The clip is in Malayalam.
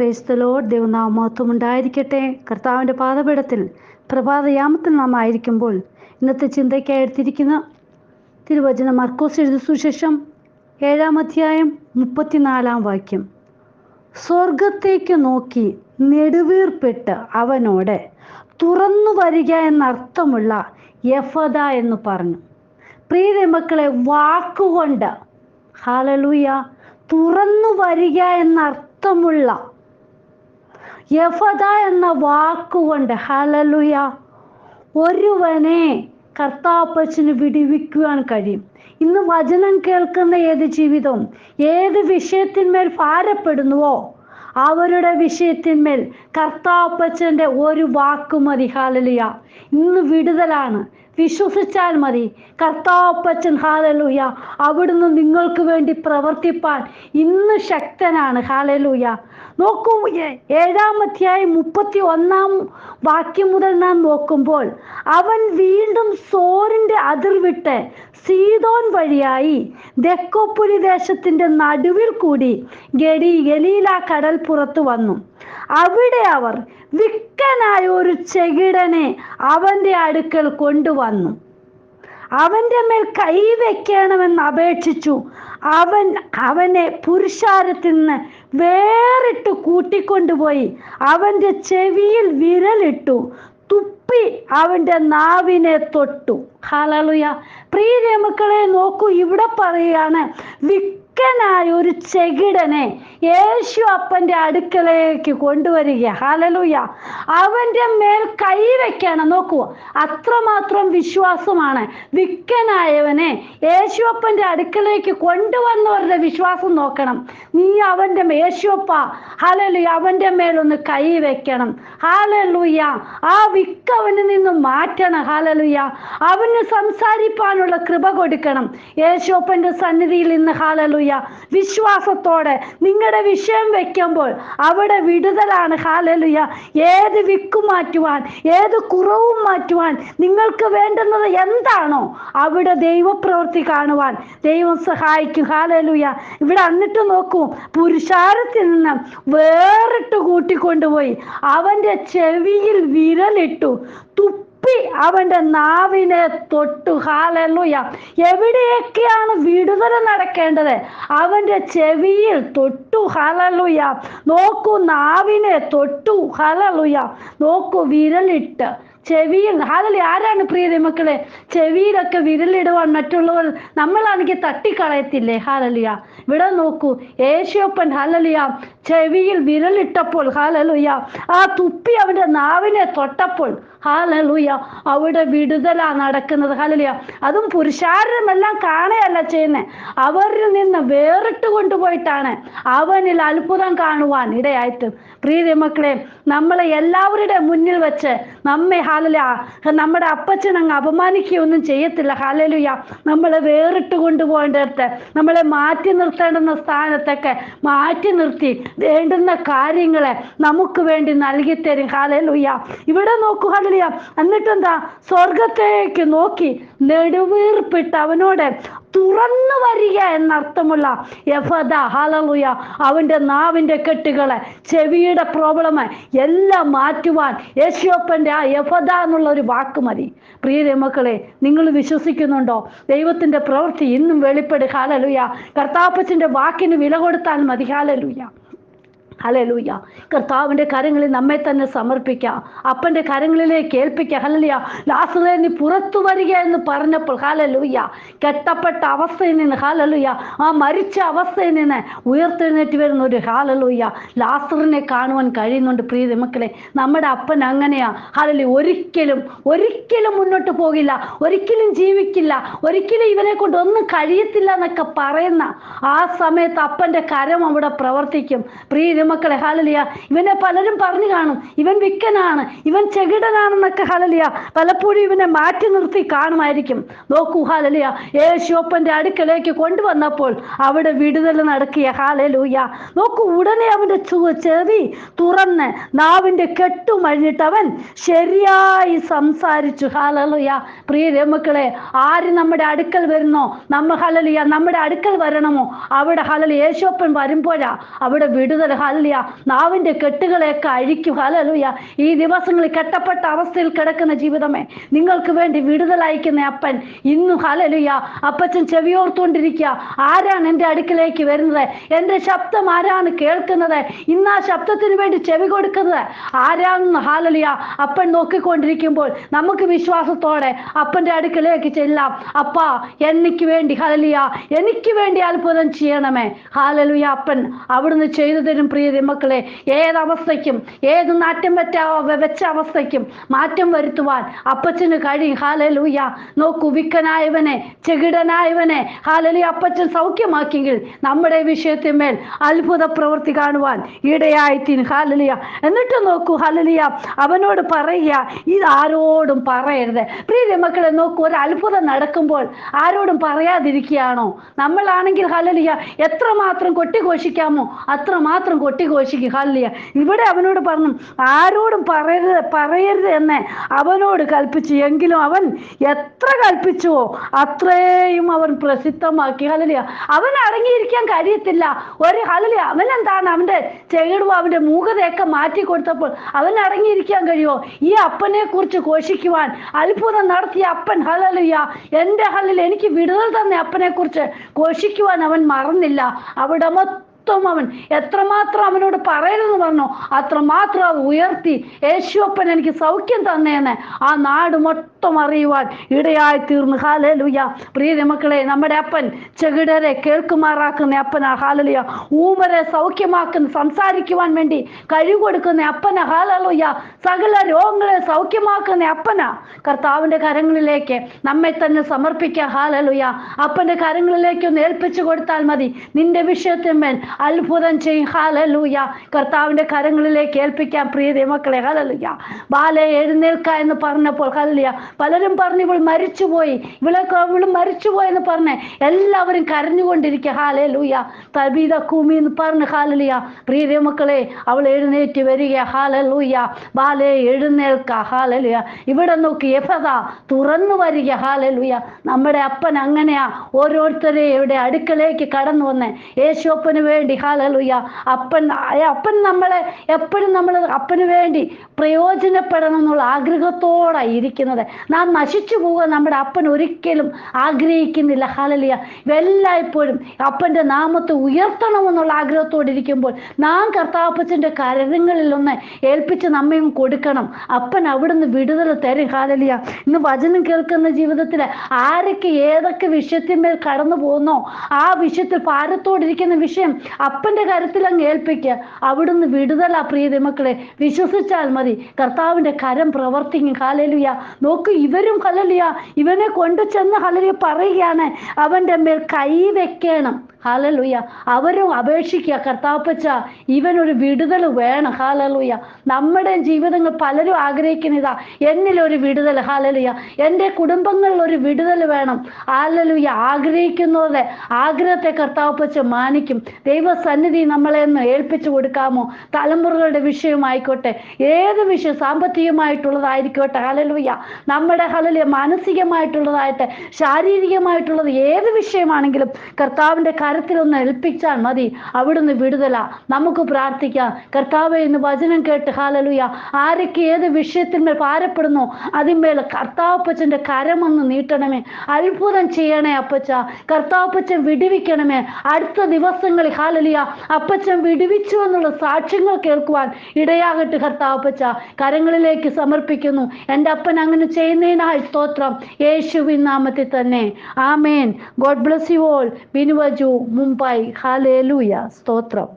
പ്രേസ്തലോ ദേവനാമത്വം ഉണ്ടായിരിക്കട്ടെ കർത്താവിന്റെ പാതപീഠത്തിൽ പ്രഭാതയാമത്തിൽ നാം ആയിരിക്കുമ്പോൾ ഇന്നത്തെ ചിന്തയ്ക്കായി എടുത്തിരിക്കുന്ന തിരുവചന മർക്കോസ് എഴുതി സുശേഷം ഏഴാം അധ്യായം മുപ്പത്തിനാലാം വാക്യം. സ്വർഗത്തേക്ക് നോക്കി നെടുവീർപ്പെട്ട് അവനോട് തുറന്നു വരിക എന്നർത്ഥമുള്ള യഫദ എന്ന് പറഞ്ഞു. പ്രിയ മക്കളെ വാക്കുകൊണ്ട് ഹാലലൂയ തുറന്നു വരിക എന്നർത്ഥമുള്ള യഫദ എന്ന വാക്കുകൊണ്ട് ഹലലുയ ഒരുവനെ കർത്താപ്പച്ചന് വിടിവിക്കുവാൻ കഴിയും. ഇന്ന് വചനം കേൾക്കുന്ന ഏത് ജീവിതവും ഏത് വിഷയത്തിന്മേൽ ഭാരപ്പെടുന്നുവോ അവരുടെ വിഷയത്തിന്മേൽ കർത്താപ്പച്ചന്റെ ഒരു വാക്ക് മതി ഹാലലുയ ഇന്ന് വിടുതലാണ് വിശ്വസിച്ചാൽ മതി. കർത്താപ്പച്ചൻ ഹാലലൂയ അവിടുന്ന് നിങ്ങൾക്ക് വേണ്ടി പ്രവർത്തിപ്പാൻ ഇന്ന് ശക്തനാണ്. ഹാലലൂയ. നോക്കൂ ഏഴാം അധ്യായം മുപ്പത്തി ഒന്നാം വാക്യം മുതൽ നാം നോക്കുമ്പോൾ അവൻ വീണ്ടും സോറിന്റെ അതിർ വിട്ട് സീതോൻ വഴിയായി ദക്കോപ്പുരി ദേശത്തിന്റെ നടുവിൽ കൂടി ഗലി ഗലീല കടൽ പുറത്തു വന്നു. അവിടെ അവർ വിക്കനായ ഒരു ചെകിടനെ അവന്റെ അടുക്കൽ കൊണ്ടുവന്നു. അവന്റെ മേൽ കൈവയ്ക്കണമെന്ന് അപേക്ഷിച്ചു. അവൻ അവനെ പുരുഷാരത്തിൽ നിന്ന് വേറിട്ട് കൂട്ടിക്കൊണ്ടുപോയി. അവന്റെ ചെവിയിൽ വിരലിട്ടു. തുപ്പി അവന്റെ നാവിനെ തൊട്ടു. ഹലലുയ പ്രിയ മക്കളെ നോക്കൂ ഇവിടെ പറയാണ് വിക്കനായ ഒരു ചെകിടനെ യേശു അപ്പന്റെ അടുക്കലേക്ക് കൊണ്ടുവരിക. ഹലലൂയ അവന്റെ മേൽ കൈവയ്ക്കണം നോക്കൂ അത്രമാത്രം വിശ്വാസമാണ്. വിക്കനായവനെ യേശു അപ്പന്റെ അടുക്കലേക്ക് കൊണ്ടുവന്നവരുടെ വിശ്വാസം നോക്കണം. നീ അവന്റെ യേശുപ്പ ഹലലു അവന്റെ മേലൊന്ന് കൈ വെക്കണം. ഹാലലൂയ ആ വിക്ക് അവനിൽ നിന്ന് മാറ്റണം. ഹാലലുയ അവന് സംസാരിപ്പാനുള്ള കൃപ കൊടുക്കണം. യേശോപ്പന്റെ സന്നിധിയിൽ നിന്ന് ഹാലലുയ വിശ്വാസത്തോടെ നിങ്ങളുടെ വിഷയം വെക്കുമ്പോൾ അവിടെ വിടുതലാണ്. ഹാലലുയ ഏത് വിക്ക് മാറ്റുവാൻ ഏത് കുറവും മാറ്റുവാൻ നിങ്ങൾക്ക് വേണ്ടുന്നത് എന്താണോ അവിടെ ദൈവപ്രവൃത്തി കാണുവാൻ ദൈവം സഹായിക്കും. ഹാലലുയ ഇവിടെ എന്നിട്ട് നോക്കൂ. പുരുഷാരത്തിൽ നിന്ന് വേറിട്ട് കൂട്ടിക്കൊണ്ടുപോയി. അവന്റെ ചെവിയിൽ വിരലിട്ടു. തുപ്പി അവന്റെ നാവിനെ തൊട്ടു. ഹാലല്ലുയ എവിടെയൊക്കെയാണ് വിടുതല നടക്കേണ്ടത്? അവന്റെ ചെവിയിൽ തൊട്ടു. ഹലലുയ നോക്കൂ നാവിനെ തൊട്ടു. ഹലലുയ നോക്കൂ വിരലിട്ട് ചെവിയിൽ ഹാലലി ആരാണ് പ്രിയ മക്കളെ? ചെവിയിലൊക്കെ വിരലിടുവാൻ മറ്റുള്ളവർ നമ്മളാണെങ്കിൽ തട്ടിക്കളയത്തില്ലേ? ഹാലലിയ ഇവിടെ നോക്കൂ യേശോപ്പൻ ഹാലലിയ ചെവിയിൽ വിരലിട്ടപ്പോൾ ഹാലലുയ ആ തുപ്പി അവന്റെ നാവിനെ തൊട്ടപ്പോൾ ഹാലലുയ അവിടെ വിടുതല നടക്കുന്നത് ഹാലലിയ അതും പുരുഷാരമെല്ലാം കാണുകയല്ല ചെയ്യുന്നത് അവരിൽ നിന്ന് വേറിട്ട് കൊണ്ടുപോയിട്ടാണ് അവനിൽ അത്ഭുതം കാണുവാൻ ഇടയായിട്ട് പ്രീതി മക്കളെ നമ്മളെ എല്ലാവരുടെ മുന്നിൽ വെച്ച് നമ്മെ ഹാലല നമ്മുടെ അപ്പച്ചൻ അങ്ങ് അപമാനിക്കുകയൊന്നും ചെയ്യത്തില്ല ഹാലലുയ നമ്മളെ വേറിട്ട് കൊണ്ടുപോകേണ്ടടുത്ത് നമ്മളെ മാറ്റി നിർത്തേണ്ടുന്ന സ്ഥാനത്തൊക്കെ മാറ്റി നിർത്തി വേണ്ടുന്ന കാര്യങ്ങളെ നമുക്ക് വേണ്ടി നൽകി തരും ഹാലലുയ്യ ഇവിടെ നോക്കൂ ഹാലലുയ എന്നിട്ടെന്താ? സ്വർഗത്തേക്ക് നോക്കി നെടുവീർപ്പിട്ട് അവനോട് തുറന്നു വരിക എന്നർത്ഥമുള്ള യഫദ ഹലലുയ അവന്റെ നാവിന്റെ കെട്ടുകളെ ചെവിയുടെ പ്രോബ്ലം എല്ലാം മാറ്റുവാൻ യേശോപ്പന്റെ ആ യഫദ എന്നുള്ള ഒരു വാക്ക് മതി. പ്രിയ മക്കളെ നിങ്ങൾ വിശ്വസിക്കുന്നുണ്ടോ? ദൈവത്തിന്റെ പ്രവൃത്തി ഇന്നും വെളിപ്പെടുക ഹാലലുയ കർത്താപ്പച്ചന്റെ വാക്കിന് വില കൊടുത്താൽ മതി ഹാലലുയ ഹലലൂയ കർത്താവിന്റെ കരങ്ങളിൽ നമ്മെ തന്നെ സമർപ്പിക്കാം. അപ്പന്റെ കരങ്ങളിലേക്ക് ഏൽപ്പിക്കുക ഹലലിയ ലാസറേ നീ പുറത്തു വരിക എന്ന് പറഞ്ഞപ്പോൾ ഹലലൂയ കെട്ടപ്പെട്ട അവസ്ഥയിൽ നിന്ന് ഹാലലൂയ ആ മരിച്ച അവസ്ഥയിൽ നിന്ന് ഉയർത്തെഴുന്നേറ്റ് വരുന്ന ഒരു ഹാലലൂയ ലാസറിനെ കാണുവാൻ കഴിയുന്നുണ്ട് പ്രിയ മക്കളെ. നമ്മുടെ അപ്പൻ അങ്ങനെയാ. ഹലലി ഒരിക്കലും ഒരിക്കലും മുന്നോട്ട് പോകില്ല. ഒരിക്കലും ജീവിക്കില്ല. ഒരിക്കലും ഇവനെ കൊണ്ട് ഒന്നും കഴിയത്തില്ല എന്നൊക്കെ പറയുന്ന ആ സമയത്ത് അപ്പന്റെ കരം അവിടെ പ്രവർത്തിക്കും. പ്രിയ മക്കളെ ഹാലലിയ ഇവനെ പലരും പറഞ്ഞു കാണും. ഇവൻ വിക്കനാണ് ഇവൻ ചെകിടനാണെന്നൊക്കെ ഹാലലിയ പലപ്പോഴും ഇവനെ മാറ്റി നിർത്തി കാണുമായിരിക്കും. നോക്കൂ ഹാലലിയ യേശോപ്പന്റെ അടുക്കലേക്ക് കൊണ്ടുവന്നപ്പോൾ അവിടെ വിടുതൽ നടക്കിയ ഹാലലൂയ നോക്കൂ ഉടനെ അവന്റെ ചെവി തുറന്ന് നാവിന്റെ കെട്ടുമഴിഞ്ഞിട്ട് അവൻ ശരിയായി സംസാരിച്ചു. ഹാലലുയ പ്രിയ മക്കളെ ആര് നമ്മുടെ അടുക്കൽ വരുന്നോ? നമ്മ ഹലലിയ നമ്മുടെ അടുക്കൽ വരണമോ? അവിടെ ഹലലി യേശോപ്പൻ വരുമ്പോഴാ അവിടെ വിടുതൽ. ഹല ഹാലലിയ നാവിന്റെ കെട്ടുകളെയൊക്കെ അഴിക്കും. ഹാലലുയ ഈ ദിവസങ്ങളിൽ കെട്ടപ്പെട്ട അവസ്ഥയിൽ കിടക്കുന്ന ജീവിതമേ നിങ്ങൾക്ക് വേണ്ടി വിടുതലയക്കുന്ന അപ്പൻ ഇന്നും ഹാലലുയ അപ്പച്ചൻ ചെവിയോർത്തുകൊണ്ടിരിക്കുക. ആരാണ് എന്റെ അടുക്കിലേക്ക് വരുന്നത്? എന്റെ ശബ്ദം ആരാണ് കേൾക്കുന്നത്? ഇന്ന് ആ ശബ്ദത്തിന് വേണ്ടി ചെവി കൊടുക്കുന്നത് ആരാണെന്ന് ഹാലലിയ അപ്പൻ നോക്കിക്കൊണ്ടിരിക്കുമ്പോൾ നമുക്ക് വിശ്വാസത്തോടെ അപ്പന്റെ അടുക്കിലേക്ക് ചെല്ലാം. അപ്പാ എനിക്ക് വേണ്ടി ഹാലലിയ എനിക്ക് വേണ്ടി അത്ഭുതം ചെയ്യണമേ. ഹാലലുയ അപ്പൻ അവിടുന്ന് ചെയ്തു തരും പ്രിയ മക്കളെ ഏത് അവസ്ഥയ്ക്കും ഏത് നാറ്റം പറ്റ വെച്ച അവസ്ഥയ്ക്കും മാറ്റം വരുത്തുവാൻ അപ്പച്ചന് കഴിയും. ഹാലലൂയ നോക്കൂ വിക്കനായവനെ ചെകിടനായവനെ ഹാലലി അപ്പച്ചൻ സൗഖ്യമാക്കിയെങ്കിൽ നമ്മുടെ വിഷയത്തിന്മേൽ അത്ഭുത പ്രവൃത്തി കാണുവാൻ ഇടയായിത്തീൻ ഹാലലിയ എന്നിട്ട് നോക്കൂ ഹാലലിയ അവനോട് പറയുക ഇത് ആരോടും പറയരുത്. പ്രിയ മക്കളെ നോക്കൂ ഒരു അത്ഭുതം നടക്കുമ്പോൾ ആരോടും പറയാതിരിക്കുകയാണോ? നമ്മളാണെങ്കിൽ ഹാലലിയ എത്രമാത്രം കൊട്ടിഘോഷിക്കാമോ അത്രമാത്രം കൊട്ടിഘോഷിക്കും ഹല്ലിയ ഇവിടെ അവനോട് പറഞ്ഞു ആരോടും പറയരുത് പറയരുത് എന്ന് അവനോട് കൽപ്പിച്ചു. എങ്കിലും അവൻ എത്ര കൽപ്പിച്ചുവോ അത്രയും അവൻ പ്രസിദ്ധമാക്കി. ഹലലിയ അവൻ അടങ്ങിയിരിക്കാൻ കഴിയത്തില്ല. ഒരു ഹലലിയ അവൻ എന്താണ് അവന്റെ ചേടുവ? അവന്റെ മൂകതയൊക്കെ മാറ്റി കൊടുത്തപ്പോൾ അവൻ അടങ്ങിയിരിക്കാൻ കഴിയുമോ? ഈ അപ്പനെ കുറിച്ച് ഘോഷിക്കുവാൻ അത്ഭുതം നടത്തിയ അപ്പൻ ഹലലിയ എന്റെ ഹലിൽ എനിക്ക് വിടുതൽ തന്നെ അപ്പനെ കുറിച്ച് ഘോഷിക്കുവാൻ അവൻ മറന്നില്ല. അവിടെ മൊത്തം അവൻ. എത്രമാത്രം അവനോട് പറയരുതെന്ന് പറഞ്ഞു അത്രമാത്രം ഉയർത്തി യേശുവപ്പൻ എനിക്ക് സൗഖ്യം തന്നേന്ന് ആ നാട് മൊത്തം അറിയുവാൻ ഇടയായി തീർന്നു ഹാലലുയ പ്രിയ മക്കളെ നമ്മുടെ അപ്പൻ ചെകിടരെ കേൾക്കുമാറാക്കുന്ന അപ്പനാ. ഹാലലുയ ഊമരെ സൗഖ്യമാക്കുന്ന സംസാരിക്കുവാൻ വേണ്ടി കഴിവ് കൊടുക്കുന്ന അപ്പന. ഹാലലുയ സകല രോഗങ്ങളെ സൗഖ്യമാക്കുന്ന അപ്പന. കർത്താവിന്റെ കരങ്ങളിലേക്ക് നമ്മെ തന്നെ സമർപ്പിക്കുക ഹാലലുയ അപ്പന്റെ കരങ്ങളിലേക്ക് ഒന്ന് ഏൽപ്പിച്ചു കൊടുത്താൽ മതി. നിന്റെ വിഷയത്തിന്മേൽ അത്ഭുതം ചെയ്യും. ഹാലലൂയ കർത്താവിന്റെ കരങ്ങളിലേക്ക് ഏൽപ്പിക്കാൻ പ്രിയ മക്കളെ ഹലലുയ ബാലെ എഴുന്നേൽക്ക എന്ന് പറഞ്ഞപ്പോൾ ഹലലിയ പലരും പറഞ്ഞു ഇവൾ മരിച്ചുപോയി. ഇവളെ ഇവൾ മരിച്ചുപോയി എന്ന് പറഞ്ഞ് എല്ലാവരും കരഞ്ഞുകൊണ്ടിരിക്കുക. ഹാലേ ലൂയ തബീത കൂമി എന്ന് പറഞ്ഞ് ഹാലലിയ പ്രിയ മക്കളെ അവൾ എഴുന്നേറ്റ് വരിക. Hallelujah ballet എഴുന്നേൽക്ക. ഹാലലുയ ഇവിടെ നോക്കി എഫത തുറന്നു വരിക. ഹാലലുയ നമ്മുടെ അപ്പൻ അങ്ങനെയാ. ഓരോരുത്തരെ ഇവിടെ അടുക്കലേക്ക് കടന്നു വന്നേ യേശോപ്പന് വേണ്ടി ഹാലലുയ അപ്പൻ അപ്പൻ നമ്മളെ എപ്പോഴും നമ്മൾ അപ്പന് വേണ്ടി പ്രയോജനപ്പെടണം എന്നുള്ള ആഗ്രഹത്തോടെ ഇരിക്കുന്നത്. നാം നശിച്ചു പോകാൻ നമ്മുടെ അപ്പൻ ഒരിക്കലും ആഗ്രഹിക്കുന്നില്ല ഹാലലിയ ഇവെല്ലായ്പ്പോഴും അപ്പന്റെ നാമത്തെ ഉയർത്തണമെന്നുള്ള ആഗ്രഹത്തോടെ ഇരിക്കുമ്പോൾ നാം കർത്താപ്പച്ചന്റെ കരങ്ങളിലൊന്ന് ഏൽപ്പിച്ച് നമ്മയും കൊടുക്കണം. അപ്പൻ അവിടുന്ന് വിടുതൽ തരും ഹാലലിയ ഇന്ന് വചനം കേൾക്കുന്ന ജീവിതത്തിൽ ആരൊക്കെ ഏതൊക്കെ വിഷയത്തിന്മേൽ കടന്നു പോകുന്നോ ആ വിഷയത്തിൽ ഭാരത്തോടിരിക്കുന്ന വിഷയം അപ്പന്റെ കരത്തിൽ അങ്ങ് ഏൽപ്പിക്കുക. അവിടുന്ന് വിടുതല പ്രിയ മക്കളെ. വിശ്വസിച്ചാൽ മതി. കർത്താവിന്റെ കരം പ്രവർത്തിക്കും. കലലിയ നോക്ക് ഇവരും ഹലലിയ ഇവനെ കൊണ്ടു ചെന്ന് ഹലലിയ പറയുകയാണ്. അവന്റെ മേൽ കൈ വെക്കണം. ഹാലലുയ അവരും അപേക്ഷിക്കുക. കർത്താപ്പച്ച ഇവനൊരു വിടുതൽ വേണം. ഹാലലുയ നമ്മുടെ ജീവിതങ്ങൾ പലരും ആഗ്രഹിക്കുന്നതാ എന്നിലൊരു വിടുതൽ. ഹാലലുയ എന്റെ കുടുംബങ്ങളിൽ ഒരു വിടുതൽ വേണം. ഹാലലുയ ആഗ്രഹിക്കുന്നത് ആഗ്രഹത്തെ കർത്താപ്പച്ച മാനിക്കും. ദൈവസന്നിധി നമ്മളെ ഒന്ന് ഏൽപ്പിച്ചു കൊടുക്കാമോ? തലമുറകളുടെ വിഷയമായിക്കോട്ടെ ഏത് വിഷയം സാമ്പത്തികമായിട്ടുള്ളതായിരിക്കോട്ടെ. ഹലലുയ നമ്മുടെ ഹലലിയ മാനസികമായിട്ടുള്ളതായിട്ട് ശാരീരികമായിട്ടുള്ളത് ഏത് വിഷയമാണെങ്കിലും കർത്താവിന്റെ കരത്തിലൊന്ന് ഏൽപ്പിച്ചാൽ മതി. അവിടുന്ന് വിടുതല. നമുക്ക് പ്രാർത്ഥിക്കാം. കർത്താവ് എന്ന് വചനം കേട്ട് ഹാലലുയ ആരൊക്കെ ഏത് വിഷയത്തിന്മേൽ പാരപ്പെടുന്നു അതിന്മേൽ കർത്താവപ്പച്ചന്റെ കരമൊന്ന് നീട്ടണമേ. അത്ഭുതം ചെയ്യണേ അപ്പച്ച. കർത്താവപ്പച്ചൻ വിടുവിക്കണമേ. അടുത്ത ദിവസങ്ങളിൽ ഹാലലിയ അപ്പച്ചൻ വിടുവിച്ചു എന്നുള്ള സാക്ഷ്യങ്ങൾ കേൾക്കുവാൻ ഇടയാകട്ടെ കർത്താവപ്പച്ച. കരങ്ങളിലേക്ക് സമർപ്പിക്കുന്നു. എന്റെ അപ്പൻ അങ്ങനെ ചെയ്യുന്നതിനായി സ്തോത്രം. യേശുവിൻ നാമത്തിൽ തന്നെ. ആമേൻ. God bless you all. ബിനുവജു Mumbai ഹാലേലൂയ സ്തോത്രം